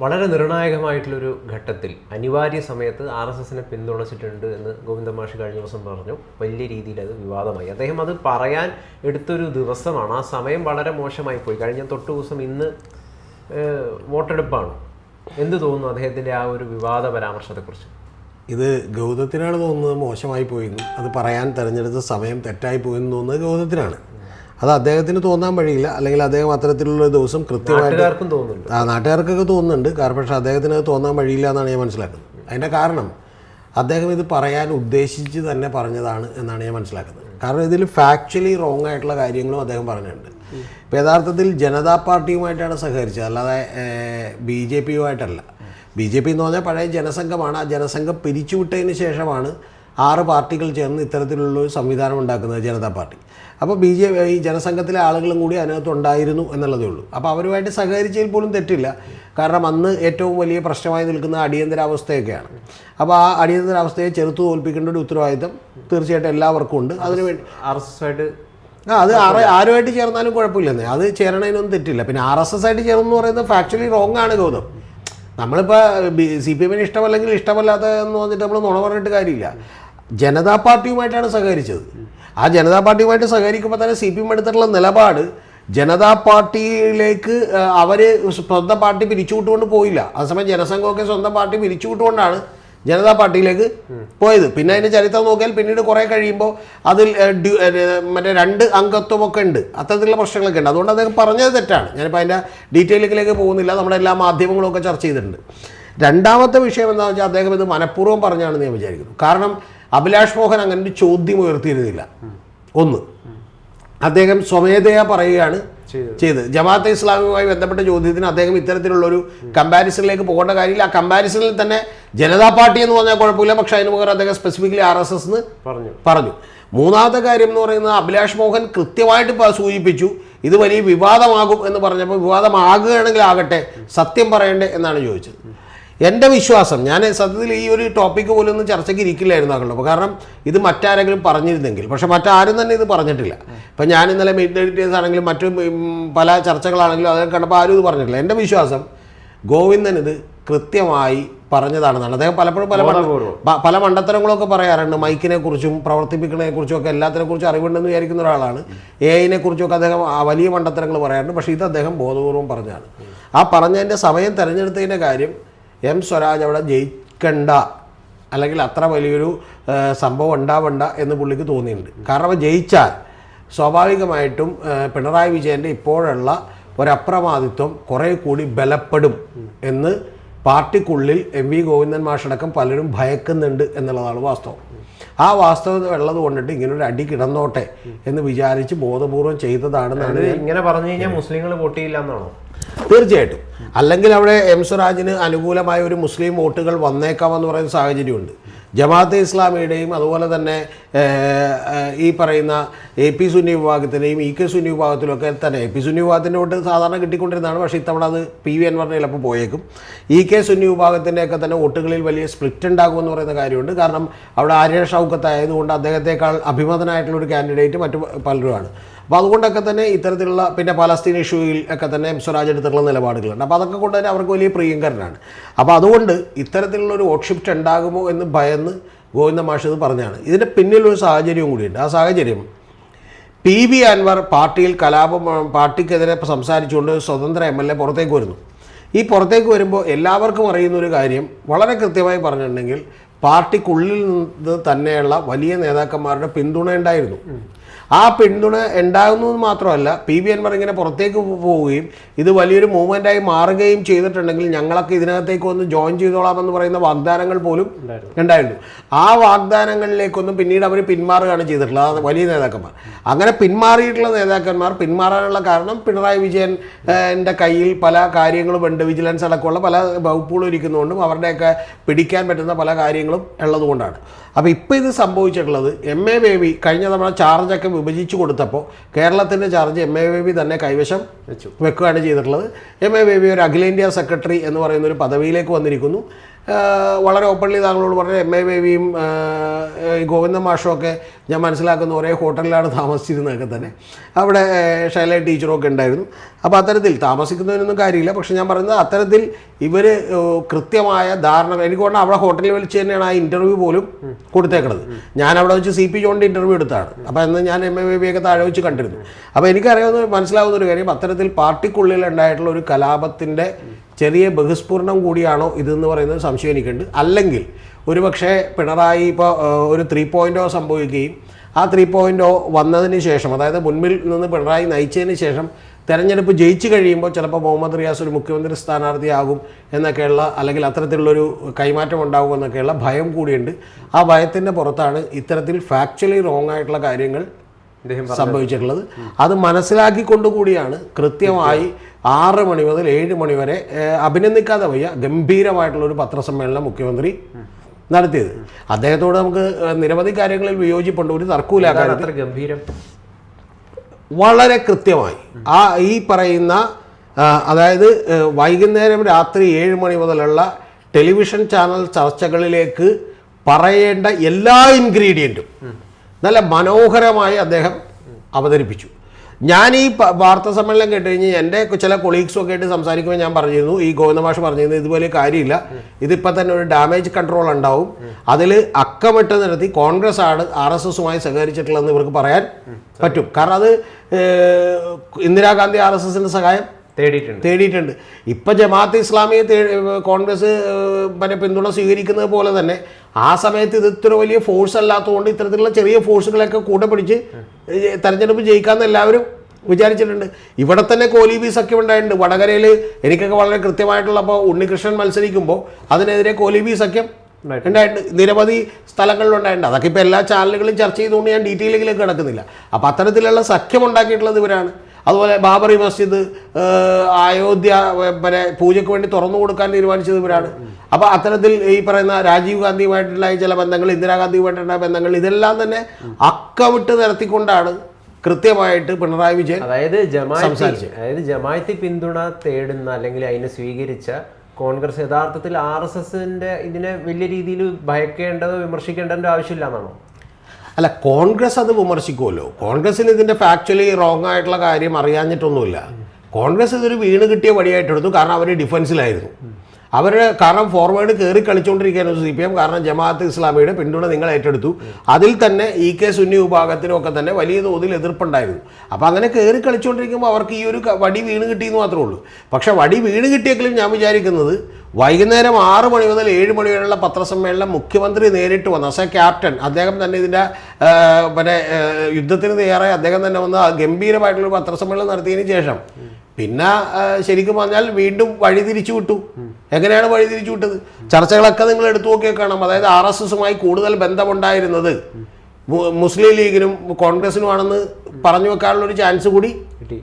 വളരെ നിർണായകമായിട്ടുള്ളൊരു ഘട്ടത്തിൽ അനിവാര്യ സമയത്ത് ആർ എസ് എസിനെ പിന്തുണച്ചിട്ടുണ്ട് എന്ന് ഗോവിന്ദ മാഷ് കഴിഞ്ഞ ദിവസം പറഞ്ഞു. വലിയ രീതിയിൽ അത് വിവാദമായി. അദ്ദേഹം അത് പറയാൻ എടുത്തൊരു ദിവസമാണ്. ആ സമയം വളരെ മോശമായി പോയി. കഴിഞ്ഞ തൊട്ട് ദിവസം ഇന്ന് വോട്ടെടുപ്പാണ്. എന്ത് തോന്നുന്നു അദ്ദേഹത്തിന്റെ ആ ഒരു വിവാദ പരാമർശത്തെക്കുറിച്ച്? ഇത് ഗൗതത്തിനാണ് തോന്നുന്നത് മോശമായി പോയെന്നും അത് പറയാൻ തിരഞ്ഞെടുത്ത സമയം തെറ്റായി പോയെന്ന് തോന്നുന്നത് ഗൗതത്തിനാണ്. അത് അദ്ദേഹത്തിന് തോന്നാൻ വഴിയില്ല. അല്ലെങ്കിൽ അദ്ദേഹം അത്തരത്തിലുള്ള ദിവസം കൃത്യമായിട്ട് ആ നാട്ടുകാർക്കൊക്കെ തോന്നുന്നുണ്ട്. കാരണം പക്ഷേ അദ്ദേഹത്തിന് അത് തോന്നാൻ വഴിയില്ല എന്നാണ് ഞാൻ മനസ്സിലാക്കുന്നത്. അതിന്റെ കാരണം അദ്ദേഹം ഇത് പറയാൻ ഉദ്ദേശിച്ച് തന്നെ പറഞ്ഞതാണ് എന്നാണ് ഞാൻ മനസ്സിലാക്കുന്നത്. കാരണം ഇതിൽ ഫാക്ച്വലി റോങ് ആയിട്ടുള്ള കാര്യങ്ങളും അദ്ദേഹം പറഞ്ഞിട്ടുണ്ട്. ഇപ്പോൾ യഥാർത്ഥത്തിൽ ജനതാ പാർട്ടിയുമായിട്ടാണ് സഹകരിച്ചത്. അല്ലാതെ ബി ജെ പിയുമായിട്ടല്ല. ബി ജെ പി എന്ന് പറഞ്ഞാൽ പഴയ ജനസംഘമാണ്. ആ ജനസംഘം പിരിച്ചുവിട്ടതിന് ശേഷമാണ് ആറ് പാർട്ടികൾ ചേർന്ന് ഇത്തരത്തിലുള്ള ഒരു സംവിധാനം ഉണ്ടാക്കുന്നത് ജനതാ പാർട്ടി. അപ്പോൾ ബി ജെ ഈ ജനസംഘത്തിലെ ആളുകളും കൂടി അതിനകത്ത് ഉണ്ടായിരുന്നു എന്നുള്ളതേ ഉള്ളൂ. അപ്പോൾ അവരുമായിട്ട് സഹകരിച്ചതിൽ പോലും തെറ്റില്ല. കാരണം അന്ന് ഏറ്റവും വലിയ പ്രശ്നമായി നിൽക്കുന്ന അടിയന്തരാവസ്ഥയൊക്കെയാണ്. അപ്പോൾ ആ അടിയന്തരാവസ്ഥയെ ചെറുത്തു തോൽപ്പിക്കേണ്ട ഒരു ഉത്തരവാദിത്തം തീർച്ചയായിട്ടും എല്ലാവർക്കും ഉണ്ട്. അതിനുവേണ്ടി ആർ എസ് എസ് ആയിട്ട് ആ അത് ആറ് ആരുമായിട്ട് ചേർന്നാലും കുഴപ്പമില്ലെന്നേ. അത് ചേരണതിനൊന്നും തെറ്റില്ല. പിന്നെ ആർ എസ് എസ് ആയിട്ട് ചേർന്ന് പറയുന്നത് ഫാക്ച്വലി റോങ് ആണ് ഗൗതം. നമ്മളിപ്പോൾ സി പി എമ്മിന് ഇഷ്ടമല്ലെങ്കിൽ ഇഷ്ടമല്ലാത്ത എന്ന് പറഞ്ഞിട്ട് നമ്മൾ നുണ പറഞ്ഞിട്ട് കാര്യമില്ല. ജനതാ പാർട്ടിയുമായിട്ടാണ് സഹകരിച്ചത്. ആ ജനതാ പാർട്ടിയുമായിട്ട് സഹകരിക്കുമ്പോൾ തന്നെ സി പി എം എടുത്തിട്ടുള്ള നിലപാട് ജനതാ പാർട്ടിയിലേക്ക് അവർ സ്വന്തം പാർട്ടി പിരിച്ചുവിട്ടുകൊണ്ട് പോയില്ല. അതേസമയം ജനസംഘമൊക്കെ സ്വന്തം പാർട്ടി പിരിച്ചുവിട്ടുകൊണ്ടാണ് ജനതാ പാർട്ടിയിലേക്ക് പോയത്. പിന്നെ അതിന്റെ ചരിത്രം നോക്കിയാൽ പിന്നീട് കുറേ കഴിയുമ്പോൾ അതിൽ മറ്റേ രണ്ട് അംഗത്വമൊക്കെ ഉണ്ട്. അത്തരത്തിലുള്ള പ്രശ്നങ്ങളൊക്കെ ഉണ്ട്. അതുകൊണ്ട് അദ്ദേഹം പറഞ്ഞത് തെറ്റാണ്. ഞാനിപ്പോൾ അതിന്റെ ഡീറ്റെയിലേക്കിലേക്ക് പോകുന്നില്ല. നമ്മുടെ എല്ലാ മാധ്യമങ്ങളും ഒക്കെ ചർച്ച ചെയ്തിട്ടുണ്ട്. രണ്ടാമത്തെ വിഷയം എന്താണെന്ന് വെച്ചാൽ അദ്ദേഹം ഇത് മനഃപൂർവം പറഞ്ഞാണെന്ന് ഞാൻ വിചാരിക്കുന്നു. കാരണം അഭിലാഷ് മോഹൻ അങ്ങനെ ഒരു ചോദ്യം ഉയർത്തിയിരുന്നില്ല. ഒന്ന്. അദ്ദേഹം സ്വമേധയാ പറയുകയാണ്. ചെയ്തത്. ജമാഅത്തെ ഇസ്ലാമിയുമായി ബന്ധപ്പെട്ട ചോദ്യത്തിന് അദ്ദേഹം ഇത്തരത്തിലുള്ള ഒരു കമ്പാരിസണിലേക്ക് പോകേണ്ട കാര്യമില്ല. ആ കമ്പാരിസണിൽ തന്നെ ജനതാ പാർട്ടി എന്ന് പറഞ്ഞാൽ കുഴപ്പമില്ല. പക്ഷെ അതിന് പകരം അദ്ദേഹം സ്പെസിഫിക്കലി ആർ എസ് എസ് എന്ന് പറഞ്ഞു. പറഞ്ഞു. മൂന്നാമത്തെ കാര്യം എന്ന് പറയുന്നത് അഭിലാഷ് മോഹൻ കൃത്യമായിട്ട് സൂചിപ്പിച്ചു ഇത് വലിയ വിവാദമാകും എന്ന് പറഞ്ഞപ്പോൾ വിവാദമാകുകയാണെങ്കിൽ ആകട്ടെ സത്യം പറയണ്ടേ എന്നാണ് ചോദിച്ചത്. എന്റെ വിശ്വാസം ഞാൻ സത്യത്തിൽ ഈ ഒരു ടോപ്പിക്ക് പോലും ഒന്നും ചർച്ചയ്ക്ക് ഇരിക്കില്ലായിരുന്നു ആകളുടെ കാരണം ഇത് മറ്റാരെങ്കിലും പറഞ്ഞിരുന്നെങ്കിൽ പക്ഷെ മറ്റാരും തന്നെ ഇത് പറഞ്ഞിട്ടില്ല. ഇപ്പം ഞാൻ ഇന്നലെ മീറ്റ് എഡിറ്റേഴ്സ് ആണെങ്കിലും മറ്റു പല ചർച്ചകളാണെങ്കിലും അതൊക്കെ കണ്ടപ്പോൾ ആരും ഇത് പറഞ്ഞിട്ടില്ല. എന്റെ വിശ്വാസം ഗോവിന്ദൻ ഇത് കൃത്യമായി പറഞ്ഞതാണെന്നാണ്. അദ്ദേഹം പലപ്പോഴും പല പല മണ്ടത്തരങ്ങളൊക്കെ പറയാറുണ്ട്. മൈക്കിനെ കുറിച്ചും പ്രവർത്തിപ്പിക്കുന്നതിനെ കുറിച്ചും ഒക്കെ എല്ലാത്തിനെ കുറിച്ചും അറിവുണ്ടെന്ന് വിചാരിക്കുന്ന ഒരാളാണ്. എ ഐനെ കുറിച്ചൊക്കെ അദ്ദേഹം വലിയ മണ്ടത്തരങ്ങൾ പറയാറുണ്ട്. പക്ഷേ ഇത് അദ്ദേഹം ബോധപൂർവം പറഞ്ഞതാണ്. ആ പറഞ്ഞതിന്റെ സമയം തിരഞ്ഞെടുത്തതിന്റെ കാര്യം എം സ്വരാജ് അവിടെ ജയിക്കണ്ട അല്ലെങ്കിൽ അത്ര വലിയൊരു സംഭവം ഉണ്ടാവണ്ട എന്ന് പുള്ളിക്ക് തോന്നിയിട്ടുണ്ട്. കാരണം ജയിച്ചാൽ സ്വാഭാവികമായിട്ടും പിണറായി വിജയന്റെ ഇപ്പോഴുള്ള ഒരപ്രമാദിത്വം കുറേ കൂടി ബലപ്പെടും എന്ന് പാർട്ടിക്കുള്ളിൽ എം വി ഗോവിന്ദൻ മാഷടക്കം പലരും ഭയക്കുന്നുണ്ട് എന്നുള്ളതാണ് വാസ്തവം. ആ വാസ്തവത ഉള്ളത് കൊണ്ടിട്ട് ഇങ്ങനെ ഒരു അടി കിടന്നോട്ടെ എന്ന് വിചാരിച്ച് ബോധപൂർവം ചെയ്തതാണെന്നാണ് ഇങ്ങനെ പറഞ്ഞു കഴിഞ്ഞാൽ മുസ്ലിങ്ങൾ വോട്ട് ചെയ്യില്ല എന്നാണോ? തീർച്ചയായിട്ടും. അല്ലെങ്കിൽ അവിടെ എം സ്വരാജിന് അനുകൂലമായ ഒരു മുസ്ലിം വോട്ടുകൾ വന്നേക്കാമെന്ന് പറയുന്ന സാഹചര്യമുണ്ട്. ജമാഅത്തെ ഇസ്ലാമിയുടെയും അതുപോലെ തന്നെ ഈ പറയുന്ന എ പി സുന്നി വിഭാഗത്തിന്റെയും ഇ കെ സുന്നി വിഭാഗത്തിലൊക്കെ തന്നെ എ പി സുന്നി വിഭാഗത്തിന്റെ വോട്ട് സാധാരണ കിട്ടിക്കൊണ്ടിരുന്നതാണ്. പക്ഷേ ഇത്തവണ അത് പി വി അൻവറിന് ചിലപ്പോൾ പോയേക്കും. ഇ കെ സുന്നി വിഭാഗത്തിന്റെയൊക്കെ തന്നെ വോട്ടുകളിൽ വലിയ സ്പ്ലിറ്റ് ഉണ്ടാകുമെന്ന് പറയുന്ന കാര്യമുണ്ട്. കാരണം അവിടെ ആര്യ ഷൗക്കത്ത് ആയതുകൊണ്ട് അദ്ദേഹത്തെക്കാൾ അഭിമതനായിട്ടുള്ള ഒരു കാൻഡിഡേറ്റ് മറ്റു പലരുമാണ്. അപ്പോൾ അതുകൊണ്ടൊക്കെ തന്നെ ഇത്തരത്തിലുള്ള പിന്നെ പലസ്തീൻ ഇഷ്യൂയിൽ ഒക്കെ തന്നെ സ്വരാജ് എടുത്തിട്ടുള്ള നിലപാടുകളുണ്ട്. അപ്പോൾ അതൊക്കെ കൊണ്ട് തന്നെ അവർക്ക് വലിയ പ്രിയങ്കരനാണ്. അപ്പോൾ അതുകൊണ്ട് ഇത്തരത്തിലുള്ള ഒരു വോട്ട് ഷിഫ്റ്റ് ഉണ്ടാകുമോ എന്ന് ഭയന്ന് ഗോവിന്ദ മാഷ് ഇത് പറഞ്ഞാണ്. ഇതിന്റെ പിന്നിലൊരു സാഹചര്യവും കൂടിയുണ്ട്. ആ സാഹചര്യം പി വി അൻവർ പാർട്ടിയിൽ കലാപം പാർട്ടിക്കെതിരെ സംസാരിച്ചുകൊണ്ട് സ്വതന്ത്ര എം എൽ എ പുറത്തേക്ക് വരുന്നു. ഈ പുറത്തേക്ക് വരുമ്പോൾ എല്ലാവർക്കും അറിയുന്ന ഒരു കാര്യം വളരെ കൃത്യമായി പറഞ്ഞിട്ടുണ്ടെങ്കിൽ പാർട്ടിക്കുള്ളിൽ നിന്ന് തന്നെയുള്ള വലിയ നേതാക്കന്മാരുടെ പിന്തുണ ഉണ്ടായിരുന്നു. ആ പിന്തുണ ഉണ്ടാകുന്നു എന്ന് മാത്രമല്ല പി വി അൻവർ ഇങ്ങനെ പുറത്തേക്ക് പോവുകയും ഇത് വലിയൊരു മൂവ്മെന്റായി മാറുകയും ചെയ്തിട്ടുണ്ടെങ്കിൽ ഞങ്ങളൊക്കെ ഇതിനകത്തേക്ക് ഒന്ന് ജോയിൻ ചെയ്തോളാമെന്ന് പറയുന്ന വാഗ്ദാനങ്ങൾ പോലും ഉണ്ടായിരുന്നു. ആ വാഗ്ദാനങ്ങളിലേക്കൊന്നും പിന്നീട് അവർ പിന്മാറുകയാണ് ചെയ്തിട്ടുള്ളത്. അത് വലിയ നേതാക്കന്മാർ. അങ്ങനെ പിന്മാറിയിട്ടുള്ള നേതാക്കന്മാർ പിന്മാറാനുള്ള കാരണം പിണറായി വിജയൻ എന്റെ കയ്യിൽ പല കാര്യങ്ങളും ഉണ്ട്. വിജിലൻസ് അടക്കമുള്ള പല വകുപ്പുകളും ഇരിക്കുന്നതുകൊണ്ടും അവരുടെയൊക്കെ പിടിക്കാൻ പറ്റുന്ന പല കാര്യങ്ങളും ഉള്ളതുകൊണ്ടാണ്. അപ്പോൾ ഇപ്പോൾ ഇത് സംഭവിച്ചിട്ടുള്ളത് എം എ ബേബി കഴിഞ്ഞ തവണ ചാർജൊക്കെ വിഭജിച്ച് കൊടുത്തപ്പോൾ കേരളത്തിന്റെ ചാർജ് എം എ ബേബി തന്നെ കൈവശം വെച്ചു. വെക്കുകയാണ് ചെയ്തിട്ടുള്ളത്. എം എ ബേബി ഒരു അഖിലേന്ത്യാ സെക്രട്ടറി എന്ന് പറയുന്ന ഒരു പദവിയിലേക്ക് വന്നിരിക്കുന്നു. വളരെ ഓപ്പൺലി താങ്കളോട് പറഞ്ഞ എം എ ബേബിയും ഗോവിന്ദ മാഷും ഒക്കെ ഞാൻ മനസ്സിലാക്കുന്ന ഒരേ ഹോട്ടലിലാണ് താമസിച്ചിരുന്നതൊക്കെ തന്നെ. അവിടെ ഷൈല ടീച്ചറൊക്കെ ഉണ്ടായിരുന്നു. അപ്പോൾ അത്തരത്തിൽ താമസിക്കുന്നതിനൊന്നും കാര്യമില്ല. പക്ഷെ ഞാൻ പറയുന്നത് അത്തരത്തിൽ ഇവർ കൃത്യമായ ധാരണ എനിക്ക് പറഞ്ഞാൽ അവിടെ ഹോട്ടലിൽ വിളിച്ച് തന്നെയാണ് ആ ഇന്റർവ്യൂ പോലും കൊടുത്തേക്കുന്നത് ഞാൻ അവിടെ വെച്ച് സി പി ജോണിന്റെ ഇന്റർവ്യൂ എടുത്താണ്. അപ്പോൾ അന്ന് ഞാൻ എം എ ബേബിയൊക്കെ താഴെ വെച്ച് കണ്ടിരുന്നു. അപ്പോൾ എനിക്കറിയാവുന്ന മനസ്സിലാവുന്ന ഒരു കാര്യം അത്തരത്തിൽ പാർട്ടിക്കുള്ളിൽ ഉണ്ടായിട്ടുള്ള ഒരു കലാപത്തിന്റെ ചെറിയ ബഹിസ്ഫുരണം കൂടിയാണോ ഇതെന്ന് പറയുന്നത് സംശയം എനിക്കുണ്ട്. അല്ലെങ്കിൽ ഒരുപക്ഷെ പിണറായി ഇപ്പോൾ ഒരു ത്രീ പോയിന്റോ സംഭവിക്കുകയും ആ ത്രീ പോയിന്റോ വന്നതിന് ശേഷം അതായത് മുൻപിൽ നിന്ന് പിണറായി നയിച്ചതിന് ശേഷം തെരഞ്ഞെടുപ്പ് ജയിച്ചു കഴിയുമ്പോൾ ചിലപ്പോൾ മുഹമ്മദ് റിയാസ് ഒരു മുഖ്യമന്ത്രി സ്ഥാനാർത്ഥിയാകും എന്നൊക്കെയുള്ള അല്ലെങ്കിൽ അത്തരത്തിലുള്ളൊരു കൈമാറ്റം ഉണ്ടാകും എന്നൊക്കെയുള്ള ഭയം കൂടിയുണ്ട്. ആ ഭയത്തിന്റെ പുറത്താണ് ഇത്തരത്തിൽ ഫാക്ച്വലി റോങ് ആയിട്ടുള്ള കാര്യങ്ങൾ സംഭവിച്ചിട്ടുള്ളത്. അത് മനസ്സിലാക്കിക്കൊണ്ടുകൂടിയാണ് കൃത്യമായി ആറ് മണി മുതൽ ഏഴ് മണി വരെ അഭിനന്ദിക്കാതെ വയ്യ. ഗംഭീരമായിട്ടുള്ള ഒരു പത്രസമ്മേളനം മുഖ്യമന്ത്രി നടത്തിയത്. അദ്ദേഹത്തോട് നമുക്ക് നിരവധി കാര്യങ്ങളിൽ വിയോജിപ്പുണ്ട്. ഒരു തർക്കമില്ല അത്ര ഗംഭീരം? വളരെ കൃത്യമായി. ആ ഈ പറയുന്ന അതായത് വൈകുന്നേരം രാത്രി ഏഴ് മണി മുതലുള്ള ടെലിവിഷൻ ചാനൽ ചർച്ചകളിലേക്ക് പറയേണ്ട എല്ലാ ഇൻഗ്രീഡിയന്റും നല്ല മനോഹരമായി അദ്ദേഹം അവതരിപ്പിച്ചു. ഞാൻ ഈ വാർത്താ സമ്മേളനം കേട്ട് കഴിഞ്ഞ് എന്റെ ചില കൊളീഗ്സും ഒക്കെ ആയിട്ട് സംസാരിക്കുമ്പോൾ ഞാൻ പറഞ്ഞിരുന്നു ഈ ഗോവിന്ദമാഷ് പറഞ്ഞിരുന്നു ഇതുപോലെ കാര്യമില്ല. ഇതിപ്പോൾ തന്നെ ഒരു ഡാമേജ് കൺട്രോൾ ഉണ്ടാവും. അതിൽ അക്കമിട്ട് നിരത്തി കോൺഗ്രസ് ആണ് ആർ എസ് എസുമായി സഹകരിച്ചിട്ടുള്ളതെന്ന് ഇവർക്ക് പറയാൻ പറ്റും. കാരണം അത് ഇന്ദിരാഗാന്ധി ആർ എസ് എസിന്റെ സഹായം തേടിയിട്ടുണ്ട്. തേടിയിട്ടുണ്ട്. ഇപ്പം ജമാഅത്ത് ഇസ്ലാമിയെ തേ- കോൺഗ്രസ് പിന്നെ പിന്തുണ സ്വീകരിക്കുന്നത് പോലെ തന്നെ ആ സമയത്ത് ഇത് ഇത്ര വലിയ ഫോഴ്സ് അല്ലാത്തതുകൊണ്ട് ഇത്തരത്തിലുള്ള ചെറിയ ഫോഴ്സുകളൊക്കെ കൂടെ പിടിച്ച് തെരഞ്ഞെടുപ്പ് ജയിക്കാമെന്ന് എല്ലാവരും വിചാരിച്ചിട്ടുണ്ട്. ഇവിടെ തന്നെ കോലീബി സഖ്യം ഉണ്ടായിട്ടുണ്ട്. വടകരയിൽ എനിക്കൊക്കെ വളരെ കൃത്യമായിട്ടുള്ള അപ്പോൾ ഉണ്ണികൃഷ്ണൻ മത്സരിക്കുമ്പോൾ അതിനെതിരെ കോലീബി സഖ്യം ഉണ്ടായിട്ടുണ്ട്. നിരവധി സ്ഥലങ്ങളിലുണ്ടായിട്ടുണ്ട് അതൊക്കെ ഇപ്പോൾ എല്ലാ ചാനലുകളും ചർച്ച ചെയ്തുകൊണ്ട് ഞാൻ ഡീറ്റെയിലിലേക്ക് കിടക്കുന്നില്ല. അപ്പോൾ അത്തരത്തിലുള്ള സഖ്യം ഉണ്ടാക്കിയിട്ടുള്ളത് ഇവരാണ്. അതുപോലെ ബാബറി മസ്ജിദ് അയോധ്യ പിന്നെ പൂജയ്ക്ക് വേണ്ടി തുറന്നു കൊടുക്കാൻ തീരുമാനിച്ചത് ഇവരാണ് അപ്പോൾ അത്തരത്തിൽ ഈ പറയുന്ന രാജീവ് ഗാന്ധിയുമായിട്ടുള്ള ചില ബന്ധങ്ങൾ ഇന്ദിരാഗാന്ധിയുമായിട്ടുള്ള ബന്ധങ്ങൾ ഇതെല്ലാം തന്നെ അക്കമിട്ട് നിരത്തിക്കൊണ്ടാണ് കൃത്യമായിട്ട് പിണറായി വിജയൻ അതായത് ജമാഅത്തി. അതായത് ജമാഅത്തി പിന്തുണ തേടുന്ന അല്ലെങ്കിൽ അതിനെ സ്വീകരിച്ച കോൺഗ്രസ് യഥാർത്ഥത്തിൽ ആർ എസ് എസിന്റെ ഇതിനെ വലിയ രീതിയിൽ ഭയക്കേണ്ടതോ വിമർശിക്കേണ്ടതിന്റെ ആവശ്യമില്ല എന്നാണോ അല്ല കോൺഗ്രസ് അത് വിമർശിക്കുമല്ലോ. കോൺഗ്രസിന് ഇതിന്റെ ഫാക്ച്വലി റോങ് ആയിട്ടുള്ള കാര്യം അറിയാഞ്ഞിട്ടൊന്നുമില്ല. കോൺഗ്രസ് ഇതൊരു വീണ് കിട്ടിയ വഴിയായിട്ടെടുത്തു കാരണം അവർ ഡിഫൻസിലായിരുന്നു അവർ കാരണം ഫോർവേഡ് കയറി കളിച്ചുകൊണ്ടിരിക്കുകയായിരുന്നു സി പി എം കാരണം ജമാഅത്ത് ഇസ്ലാമിയുടെ പിന്തുണ നിങ്ങൾ ഏറ്റെടുത്തു. അതിൽ തന്നെ ഇ കെ സുന്നി വിഭാഗത്തിനൊക്കെ തന്നെ വലിയ തോതിൽ എതിർപ്പുണ്ടായിരുന്നു. അപ്പോൾ അങ്ങനെ കയറി കളിച്ചുകൊണ്ടിരിക്കുമ്പോൾ അവർക്ക് ഈ ഒരു വടി വീണ് കിട്ടിയെന്ന് മാത്രമേ ഉള്ളൂ. പക്ഷേ വടി വീണ് കിട്ടിയെങ്കിലും ഞാൻ വിചാരിക്കുന്നത് വൈകുന്നേരം ആറ് മണി മുതൽ ഏഴ് മണി വരെയുള്ള പത്രസമ്മേളനം മുഖ്യമന്ത്രി നേരിട്ട് വന്നു. അസ ക്യാപ്റ്റൻ അദ്ദേഹം തന്നെ ഇതിന്റെ പിന്നെ യുദ്ധത്തിന് തയ്യാറായി അദ്ദേഹം തന്നെ വന്ന് ഗംഭീരമായിട്ടുള്ള പത്രസമ്മേളനം നടത്തിയതിന് ശേഷം. പിന്നെ ശരിക്കും പറഞ്ഞാൽ വീണ്ടും വഴി തിരിച്ചു വിട്ടു. എങ്ങനെയാണ് വഴി തിരിച്ചു വിട്ടത്? ചർച്ചകളൊക്കെ നിങ്ങൾ എടുത്തു നോക്കിയാൽ കാണാം. അതായത് ആർ എസ് എസുമായി കൂടുതൽ ബന്ധമുണ്ടായിരുന്നത് മുസ്ലിം ലീഗിനും കോൺഗ്രസിനുമാണെന്ന് പറഞ്ഞു വെക്കാനുള്ള ഒരു ചാൻസ് കൂടി കിട്ടി.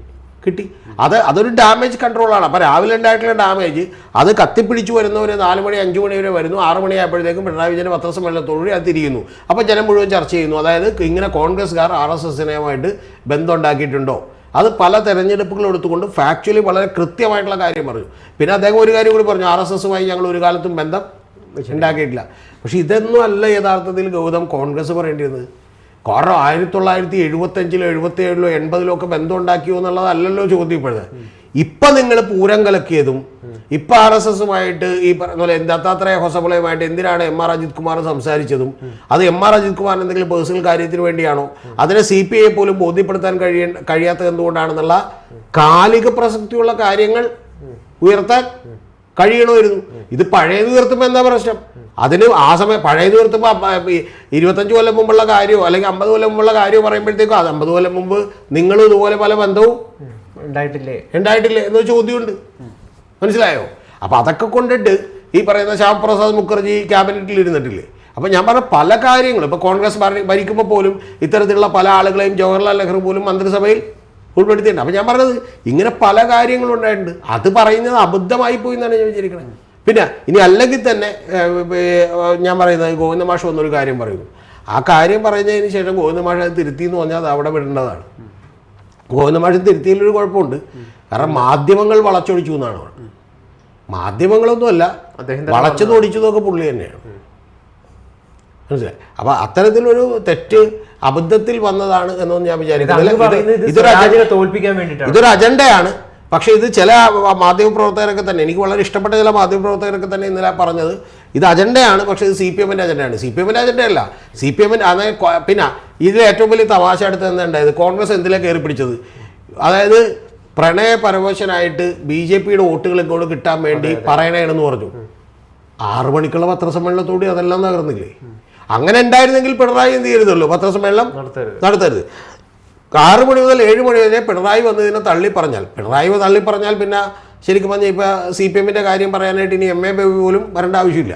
കിട്ടി. അത് അതൊരു ഡാമേജ് കൺട്രോളാണ് അപ്പോൾ രാവിലെ ഉണ്ടായിട്ടുള്ള ഡാമേജ് അത് കത്തിപ്പിടിച്ചു വരുന്നവർ നാല് മണി അഞ്ച് മണി വരെ വരുന്നു. ആറ് മണിയായപ്പോഴത്തേക്കും പിണറായി വിജയൻ പത്രസമ്മേളനത്തോടുകൂടി അത് തിരിയുന്നു. അപ്പോൾ ജനം മുഴുവൻ ചർച്ച ചെയ്യുന്നു. അതായത് ഇങ്ങനെ കോൺഗ്രസ്സുകാർ ആർ എസ് എസിനുമായിട്ട് ബന്ധമുണ്ടാക്കിയിട്ടുണ്ടോ? അത് പല തെരഞ്ഞെടുപ്പുകൾ എടുത്തുകൊണ്ട് ഫാക്ച്വലി വളരെ കൃത്യമായിട്ടുള്ള കാര്യം പറഞ്ഞു. പിന്നെ അദ്ദേഹം ഒരു കാര്യം കൂടി പറഞ്ഞു. ആർ എസ് എസുമായി ഞങ്ങൾ ഒരു കാലത്തും ബന്ധം ഉണ്ടാക്കിയിട്ടില്ല. പക്ഷേ ഇതൊന്നും അല്ല യഥാർത്ഥത്തിൽ ഗൗതം കോൺഗ്രസ് പറയേണ്ടിയിരുന്നത്. കാരണം ആയിരത്തി തൊള്ളായിരത്തി എഴുപത്തഞ്ചിലോ എഴുപത്തി ഏഴിലോ എൺപതിലോ ഒക്കെ ബന്ധം ഉണ്ടാക്കിയോ എന്നുള്ളതല്ലല്ലോ ചോദ്യം ഇപ്പോഴത് ഇപ്പൊ നിങ്ങൾ പൂരം കലക്കിയതും ഇപ്പൊ ആർ എസ് എസുമായിട്ട് ഈ പറഞ്ഞ പോലെ ദത്താത്രേയ ഹൊസബളയുമായിട്ട് എന്തിനാണ് എം ആർ അജിത് കുമാർ സംസാരിച്ചതും? അത് എം ആർ അജിത് കുമാർ എന്തെങ്കിലും പേഴ്സണൽ കാര്യത്തിന് വേണ്ടിയാണോ? അതിനെ സി പി ഐ പോലും ബോധ്യപ്പെടുത്താൻ കഴിയ കഴിയാത്തത് എന്തുകൊണ്ടാണെന്നുള്ള കാലിക പ്രസക്തിയുള്ള കാര്യങ്ങൾ ഉയർത്താൻ കഴിയണമായിരുന്നു. ഇത് പഴയത് തീർത്തുമ്പോൾ എന്താ പ്രശ്നം? അതിന് ആ സമയം പഴയത് തീർത്തുമ്പോൾ അപ്പ- ഇരുപത്തഞ്ച് കൊല്ലം മുമ്പുള്ള കാര്യമോ അല്ലെങ്കിൽ അമ്പത് കൊല്ലം മുമ്പുള്ള കാര്യമോ പറയുമ്പോഴത്തേക്കും അത് അമ്പത് കൊല്ലം മുമ്പ് നിങ്ങൾ ഇതുപോലെ പല ബന്ധവും ഉണ്ടായിട്ടില്ലേ? ഉണ്ടായിട്ടില്ലേ എന്നൊരു ചോദ്യമുണ്ട്. മനസ്സിലായോ? അപ്പോൾ അതൊക്കെ കൊണ്ടിട്ട് ഈ പറയുന്ന ശ്യാം പ്രസാദ് മുഖർജി ക്യാബിനറ്റിൽ ഇരുന്നിട്ടില്ലേ? അപ്പോൾ ഞാൻ പറഞ്ഞ പല കാര്യങ്ങളും ഇപ്പോൾ കോൺഗ്രസ് ഭരിക്കുമ്പോൾ പോലും ഇത്തരത്തിലുള്ള പല ആളുകളെയും ജവഹർലാൽ നെഹ്റു പോലും മന്ത്രിസഭയിൽ ഉൾപ്പെടുത്തിയിട്ടുണ്ട്. അപ്പം ഞാൻ പറഞ്ഞത് ഇങ്ങനെ പല കാര്യങ്ങളും ഉണ്ടായിട്ടുണ്ട്. അത് പറയുന്നത് അബദ്ധമായി പോയി എന്നാണ് ഞാൻ വിചാരിക്കുന്നത് പിന്നെ ഇനി അല്ലെങ്കിൽ തന്നെ ഞാൻ പറയുന്നത് ഗോവിന്ദ മാഷ് വന്നൊരു കാര്യം പറയുന്നു. ആ കാര്യം പറഞ്ഞതിന് ശേഷം ഗോവിന്ദ മാഷ് അത് തിരുത്തി എന്ന് പറഞ്ഞാൽ അത് അവിടെ വിടേണ്ടതാണ്. ഗോവിന്ദ മാഷ് തിരുത്തിയിലൊരു കുഴപ്പമുണ്ട്. കാരണം മാധ്യമങ്ങൾ വളച്ചൊടിച്ചു എന്നാണ് മാധ്യമങ്ങളൊന്നുമല്ല അദ്ദേഹം വളച്ചതും പുള്ളി തന്നെയാണ്. മനസ്സിലായി? അപ്പൊ അത്തരത്തിലൊരു തെറ്റ് അബദ്ധത്തിൽ വന്നതാണ് എന്നൊന്നും ഞാൻ വിചാരിക്കുന്നില്ല ഇതൊരു തോൽപ്പിക്കാൻ ഇതൊരു അജണ്ടയാണ്. പക്ഷേ ഇത് ചില മാധ്യമപ്രവർത്തകരൊക്കെ തന്നെ എനിക്ക് വളരെ ഇഷ്ടപ്പെട്ട ചില മാധ്യമപ്രവർത്തകരൊക്കെ തന്നെ ഇന്നലെ പറഞ്ഞത് ഇത് അജണ്ടയാണ് പക്ഷേ ഇത് സി പി എമ്മിന്റെ അജണ്ടയാണ്. സി പി എമ്മിന്റെ അജണ്ടയല്ല. സി പി എമ്മിന്റെ അതായത് പിന്നെ ഇതിൽ ഏറ്റവും വലിയ തമാശ അടുത്ത് എന്തുണ്ടായത് കോൺഗ്രസ് എന്തിലേക്ക് കയറി പിടിച്ചത്? അതായത് പ്രണയപരവശനായിട്ട് ബി ജെ പിയുടെ വോട്ടുകൾ ഇങ്ങോട്ട് കിട്ടാൻ വേണ്ടി പറയണേണെന്ന് പറഞ്ഞു. ആറു മണിക്കുള്ള പത്രസമ്മേളനത്തോടെ അതെല്ലാം തകർന്നില്ലേ അങ്ങനെ ഉണ്ടായിരുന്നെങ്കിൽ പിണറായി എന്ത് ചെയ്യരുതല്ലോ പത്രസമ്മേളനം നടത്തരുത്. ആറ് മണി മുതൽ ഏഴ് മണി വരെ പിണറായി വന്നതിനെ തള്ളി പറഞ്ഞാൽ പിണറായി തള്ളി പറഞ്ഞാൽ പിന്നെ ശരിക്കും പറഞ്ഞാൽ ഇപ്പോൾ സി പി എമ്മിന്റെ കാര്യം പറയാനായിട്ട് ഇനി എം എ ബേബി പോലും വരേണ്ട ആവശ്യമില്ല.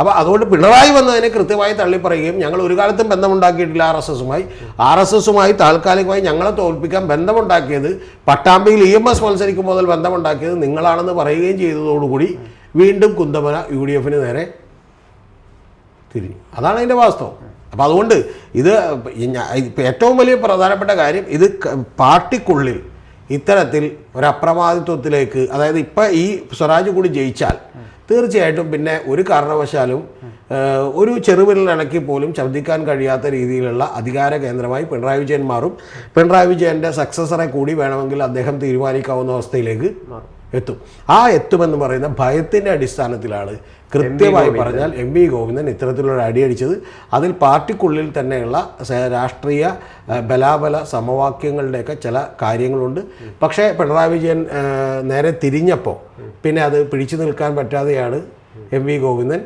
അപ്പോൾ അതുകൊണ്ട് പിണറായി വന്നതിനെ കൃത്യമായി തള്ളി പറയുകയും ഞങ്ങൾ ഒരു കാലത്തും ബന്ധമുണ്ടാക്കിയിട്ടില്ല ആർ എസ് എസുമായി. ആർ എസ് എസുമായി താൽക്കാലികമായി ഞങ്ങളെ തോൽപ്പിക്കാൻ ബന്ധമുണ്ടാക്കിയത് പട്ടാമ്പിയിൽ ഇ എം എസ് മത്സരിക്കും മുതൽ ബന്ധമുണ്ടാക്കിയത് നിങ്ങളാണെന്ന് പറയുകയും ചെയ്തതോടുകൂടി വീണ്ടും കുന്തമന യു ഡി എഫിന് നേരെ തിരിഞ്ഞു അതാണ് അതിന്റെ വാസ്തവം. അപ്പോൾ അതുകൊണ്ട് ഇത് ഏറ്റവും വലിയ പ്രധാനപ്പെട്ട കാര്യം ഇത് പാർട്ടിക്കുള്ളിൽ ഇത്തരത്തിൽ ഒരു അപ്രമാദിത്വത്തിലേക്ക് അതായത് ഇപ്പം ഈ സ്വരാജ് കൂടി ജയിച്ചാൽ തീർച്ചയായിട്ടും പിന്നെ ഒരു കാരണവശാലും ഒരു ചെറുവിരലിണക്കി പോലും ഛർദ്ദിക്കാൻ കഴിയാത്ത രീതിയിലുള്ള അധികാര കേന്ദ്രമായി പിണറായി വിജയൻ മാറും. പിണറായി വിജയന്റെ സക്സസറെ കൂടി വേണമെങ്കിൽ അദ്ദേഹം തീരുമാനിക്കാവുന്ന അവസ്ഥയിലേക്ക് എത്തും. ആ എത്തുമെന്ന് പറയുന്ന ഭയത്തിന്റെ അടിസ്ഥാനത്തിലാണ് കൃത്യമായി പറഞ്ഞാൽ എം വി ഗോവിന്ദൻ ഇത്തരത്തിലുള്ള അടിയടിച്ചത്. അതിൽ പാർട്ടിക്കുള്ളിൽ തന്നെയുള്ള രാഷ്ട്രീയ ബലാബല സമവാക്യങ്ങളുടെയൊക്കെ ചില കാര്യങ്ങളുണ്ട്. പക്ഷേ പിണറായി വിജയൻ നേരെ തിരിഞ്ഞപ്പോൾ പിന്നെ അത് പിടിച്ചു നിൽക്കാൻ പറ്റാതെയാണ് എം വി ഗോവിന്ദൻ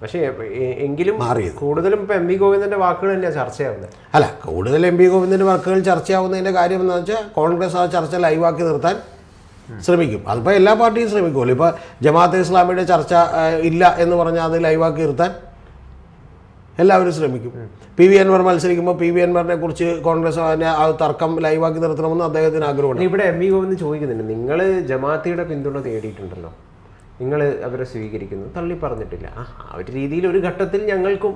പക്ഷേ എങ്കിലും മാറിയത്. കൂടുതലും ഇപ്പം എം വി ഗോവിന്ദന്റെ വാക്കുകൾ തന്നെയാണ് ചർച്ചയാവുന്നത്? അല്ല കൂടുതൽ എം വി ഗോവിന്ദന്റെ വാക്കുകൾ ചർച്ചയാവുന്നതിന്റെ കാര്യം എന്താണെന്ന് വെച്ചാൽ കോൺഗ്രസ് ആ ചർച്ച ലൈവാക്കി നിർത്താൻ ശ്രമിക്കും. അതിപ്പോൾ എല്ലാ പാർട്ടിയും ശ്രമിക്കുമല്ലോ ഇപ്പോൾ ജമാഅത്തെ ഇസ്ലാമിയുടെ ചർച്ച ഇല്ല എന്ന് പറഞ്ഞാൽ അത് ലൈവാക്കി ഇരുത്താൻ എല്ലാവരും ശ്രമിക്കും. പി വി അൻവർ മത്സരിക്കുമ്പോൾ പി വി അൻവറിനെ കുറിച്ച് കോൺഗ്രസ് അതിനെ ആ തർക്കം ലൈവാക്കി നിർത്തണമെന്ന് അദ്ദേഹത്തിന് ആഗ്രഹമുണ്ട്. ഇവിടെ എം വി ഗോവിന്ദ് ചോദിക്കുന്നുണ്ട്. നിങ്ങൾ ജമാഅത്തിയുടെ പിന്തുണ തേടിയിട്ടുണ്ടല്ലോ. നിങ്ങൾ അവരെ സ്വീകരിക്കുന്നു. തള്ളി പറഞ്ഞിട്ടില്ല. ആ ആ ഒരു രീതിയിൽ ഒരു ഘട്ടത്തിൽ ഞങ്ങൾക്കും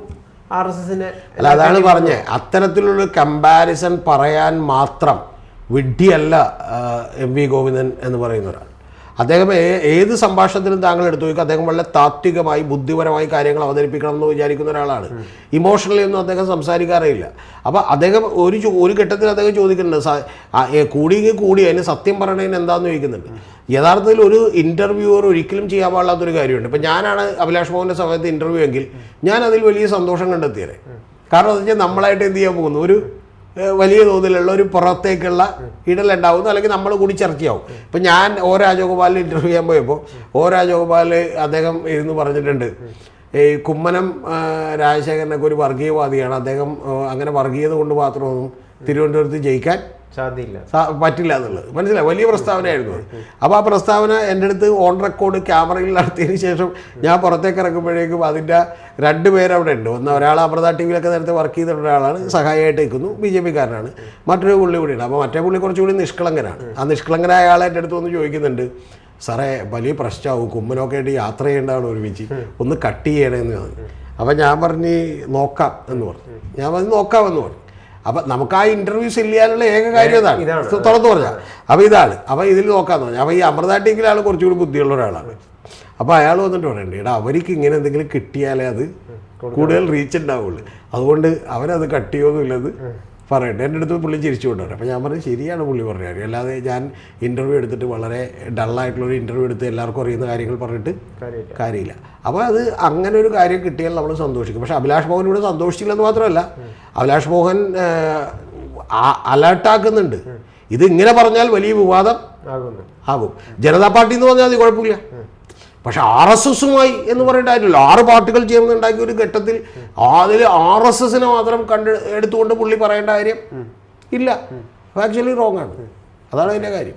ആർ എസ് എസിനെ അല്ല അതാണ് പറഞ്ഞത്. അത്തരത്തിലുള്ള കമ്പാരിസൺ പറയാൻ മാത്രം വിഡ്ഢിയല്ല എം വി ഗോവിന്ദൻ എന്ന് പറയുന്ന ഒരാൾ. അദ്ദേഹം ഏത് സംഭാഷണത്തിലും താങ്കൾ എടുത്തു നോക്കുക അദ്ദേഹം വളരെ താത്വികമായി ബുദ്ധിപരമായി കാര്യങ്ങൾ അവതരിപ്പിക്കണം എന്ന് വിചാരിക്കുന്ന ഒരാളാണ്. ഇമോഷണലി ഒന്നും അദ്ദേഹം സംസാരിക്കാറേയില്ല. അപ്പോൾ അദ്ദേഹം ഒരു ഒരു ഘട്ടത്തിൽ അദ്ദേഹം ചോദിക്കുന്നുണ്ട് കൂടിയെങ്കിൽ കൂടി അതിന് സത്യം പറയണതിന് എന്താന്ന് ചോദിക്കുന്നുണ്ട്. യഥാർത്ഥത്തിൽ ഒരു ഇന്റർവ്യൂവർ ഒരിക്കലും ചെയ്യാൻ പാടില്ലാത്തൊരു കാര്യമുണ്ട്. ഇപ്പം ഞാനാണ് അഭിലാഷ് മോഹന്റെ സമയത്ത് ഇന്റർവ്യൂ എങ്കിൽ ഞാൻ അതിൽ വലിയ സന്തോഷം കണ്ടെത്തിയത് കാരണം എന്ന് വെച്ചാൽ നമ്മളായിട്ട് എന്ത് ചെയ്യാൻ പോകുന്നു? ഒരു വലിയ തോതിലുള്ള ഒരു പുറത്തേക്കുള്ള ഇടലുണ്ടാവുന്നു അല്ലെങ്കിൽ നമ്മൾ കൂടി ചർച്ചയാവും ഇപ്പം ഞാൻ ഓ രാജഗോപാലിന് ഇന്റർവ്യൂ ചെയ്യാൻ പോയപ്പോൾ ഓ രാജഗോപാൽ അദ്ദേഹം ഇരുന്ന് പറഞ്ഞിട്ടുണ്ട്. ഈ കുമ്മനം രാജശേഖരനൊക്കെ ഒരു വർഗീയവാദിയാണ്. അദ്ദേഹം അങ്ങനെ വർഗീയത കൊണ്ട് മാത്രമൊന്നും തിരുവനന്തപുരത്ത് ജയിക്കാൻ പറ്റില്ല എന്നുള്ളത്. മനസ്സിലായി? വലിയ പ്രസ്താവനയായിരുന്നു അപ്പോൾ ആ പ്രസ്താവന എന്റെ അടുത്ത് ഓൺ റെക്കോർഡ് ക്യാമറയിൽ നടത്തിയതിന് ശേഷം ഞാൻ പുറത്തേക്ക് ഇറങ്ങുമ്പോഴേക്കും അതിന്റെ രണ്ട് പേരവിടെ ഉണ്ട് ഒന്ന് ഒരാൾ അമൃത ടി വിയിലൊക്കെ നേരത്തെ വർക്ക് ചെയ്തിട്ടുള്ള ഒരാളാണ്. സഹായിയായിട്ട് നിൽക്കുന്നു. ബി ജെ പിക്കാരനാണ്. മറ്റൊരു പുള്ളി കൂടിയാണ് അപ്പോൾ മറ്റേ പുള്ളി കുറച്ചുകൂടി നിഷ്കളങ്കനാണ്. ആ നിഷ്കളങ്കനായ ആളെ എന്റെ അടുത്ത് വന്ന് ചോദിക്കുന്നുണ്ട് സാറേ വലിയ പ്രശ്നമാവും കുമ്മനൊക്കെ ആയിട്ട് യാത്ര ചെയ്യേണ്ടതാണ് ഒരുമിച്ച്. ഒന്ന് കട്ട് ചെയ്യണമെന്ന് പറഞ്ഞു. അപ്പം ഞാൻ പറഞ്ഞ് നോക്കാം എന്ന് പറഞ്ഞു. ഞാൻ പറഞ്ഞ് നോക്കാമെന്ന് പറഞ്ഞു. അപ്പം നമുക്ക് ആ ഇന്റർവ്യൂസ് ഇല്ലാനുള്ള ഏക കാര്യം ഇതാണ്. തുറന്നു പറഞ്ഞാൽ അപ്പോൾ ഇതാണ്. അപ്പോൾ ഇതിൽ നോക്കാമെന്ന് പറഞ്ഞു. അപ്പോൾ ഈ അമൃത ടീമിലെ ആൾ കുറച്ചുകൂടി ബുദ്ധിയുള്ള ഒരാളാണ്. അപ്പോൾ അയാൾ വന്നിട്ട് പറയണ്ടേ എടാ അവർക്ക് ഇങ്ങനെ എന്തെങ്കിലും കിട്ടിയാലേ അത് കൂടുതൽ റീച്ച് ഉണ്ടാവുള്ളൂ. അതുകൊണ്ട് അവരത് കട്ട് ചെയ്യുമെന്നില്ലത് പറയട്ടെ. എന്റെ അടുത്ത് പുള്ളി ചിരിച്ചു കൊണ്ടുവരും അപ്പോൾ ഞാൻ പറഞ്ഞു ശരിയാണ് പുള്ളി പറഞ്ഞ കാര്യം അല്ലാതെ ഞാൻ ഇന്റർവ്യൂ എടുത്തിട്ട് വളരെ ഡള്ളായിട്ടുള്ളൊരു ഇന്റർവ്യൂ എടുത്ത് എല്ലാവർക്കും അറിയുന്ന കാര്യങ്ങൾ പറഞ്ഞിട്ട് കാര്യമില്ല. അപ്പോൾ അത് അങ്ങനെ ഒരു കാര്യം കിട്ടിയാൽ നമ്മൾ സന്തോഷിക്കും. പക്ഷേ അഭിലാഷ് മോഹൻ ഇവിടെ സന്തോഷിച്ചില്ലെന്ന് മാത്രമല്ല അഭിലാഷ് മോഹൻ അലേർട്ടാക്കുന്നുണ്ട് ഇത് ഇങ്ങനെ പറഞ്ഞാൽ വലിയ വിവാദം ആകും. ജനതാ പാർട്ടി എന്ന് പറഞ്ഞാൽ അത് കുഴപ്പമില്ല. പക്ഷെ ആർ എസ് എസുമായി എന്ന് പറയേണ്ട കാര്യമില്ല. ആറ് പാർട്ടികൾ ചേർന്നുണ്ടാക്കിയ ഒരു ഘട്ടത്തിൽ അതിൽ ആർ എസ് എസിനെ മാത്രം കണ്ട് എടുത്തുകൊണ്ട് പുള്ളി പറയേണ്ട കാര്യം ഇല്ല. ആക്ച്വലി റോങ് ആണ്. അതാണ് അതിന്റെ കാര്യം.